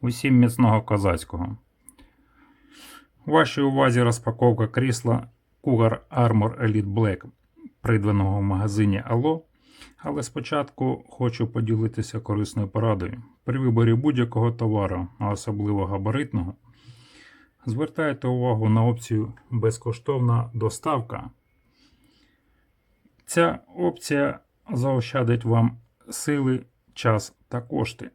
Усім міцного козацького. У вашій увазі розпаковка крісла Cougar Armor Elite Black, придбаного в магазині Allo. Але спочатку хочу поділитися корисною порадою. При виборі будь-якого товару, а особливо габаритного, звертайте увагу на опцію Безкоштовна доставка. Ця опція заощадить вам сили, час та кошти.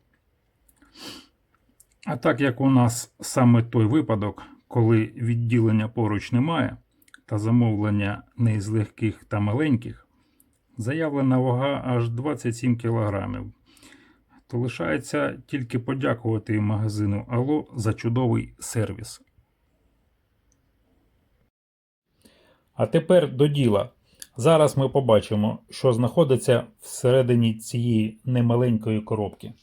А так як у нас саме той випадок, коли відділення поруч немає, та замовлення не із легких та маленьких, заявлена вага аж 27 кг, то лишається тільки подякувати магазину Алло за чудовий сервіс. А тепер до діла. Зараз ми побачимо, що знаходиться всередині цієї немаленької коробки.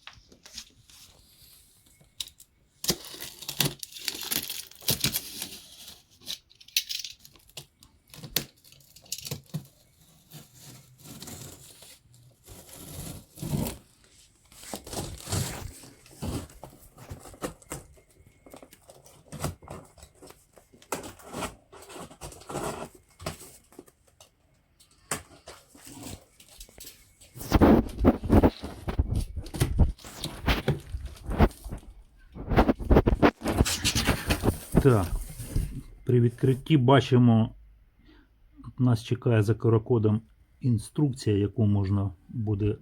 Так, при відкритті бачимо, нас чекає за QR-кодом інструкція, яку можна буде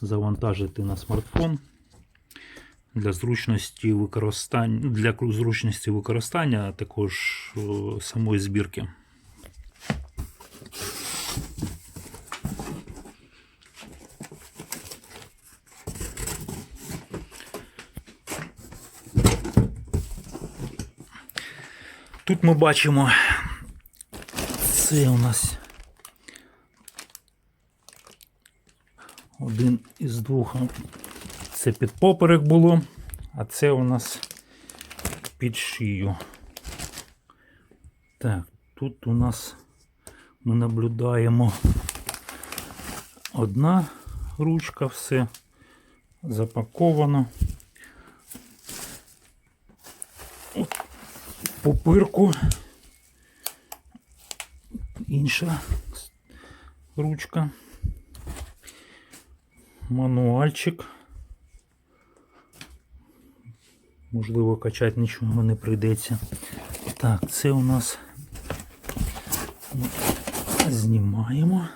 завантажити на смартфон для зручності використання, для зручності використання, а також о, самої збірки. Тут ми бачимо, це у нас один із двох. Це під поперек було, а це у нас під шию. Так, тут у нас ми наблюдаємо одна ручка, все запаковано. Пупирку. Інша ручка. Мануальчик. Можливо, качати нічого не прийдеться. Так, це у нас знімаємо.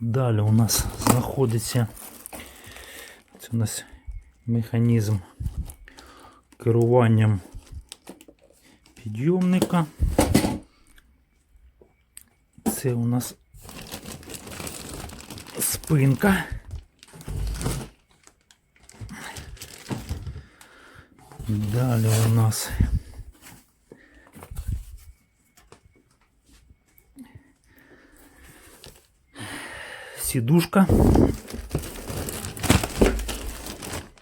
Далі у нас знаходиться це у нас механізм керуванням підйомника. Це у нас спинка. Далі у нас сідушка.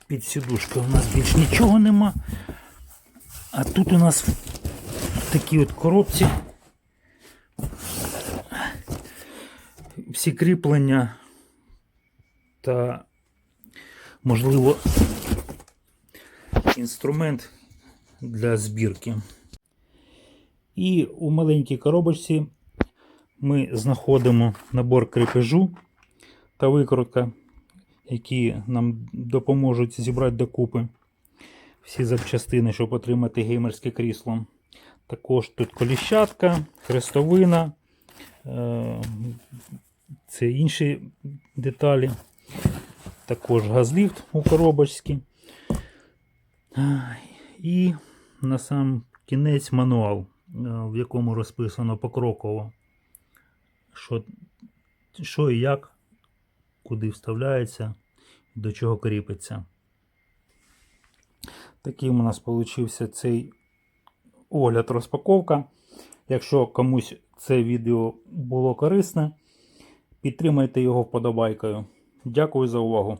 Під сідушкою у нас більш нічого нема. А тут у нас такі от коробці. Всі кріплення та, можливо, інструмент для збірки. І у маленькій коробочці ми знаходимо набор крепежу та викрутка, які нам допоможуть зібрати докупи всі запчастини, щоб отримати геймерське крісло. Також тут коліщатка, хрестовина, е, це інші деталі. Також газліфт у коробочці. І на сам кінець мануал, е, в якому розписано покроково, що, що і як, куди вставляється, до чого кріпиться. Таким у нас вийшов цей огляд розпаковка. Якщо комусь це відео було корисне, підтримайте його вподобайкою. Дякую за увагу.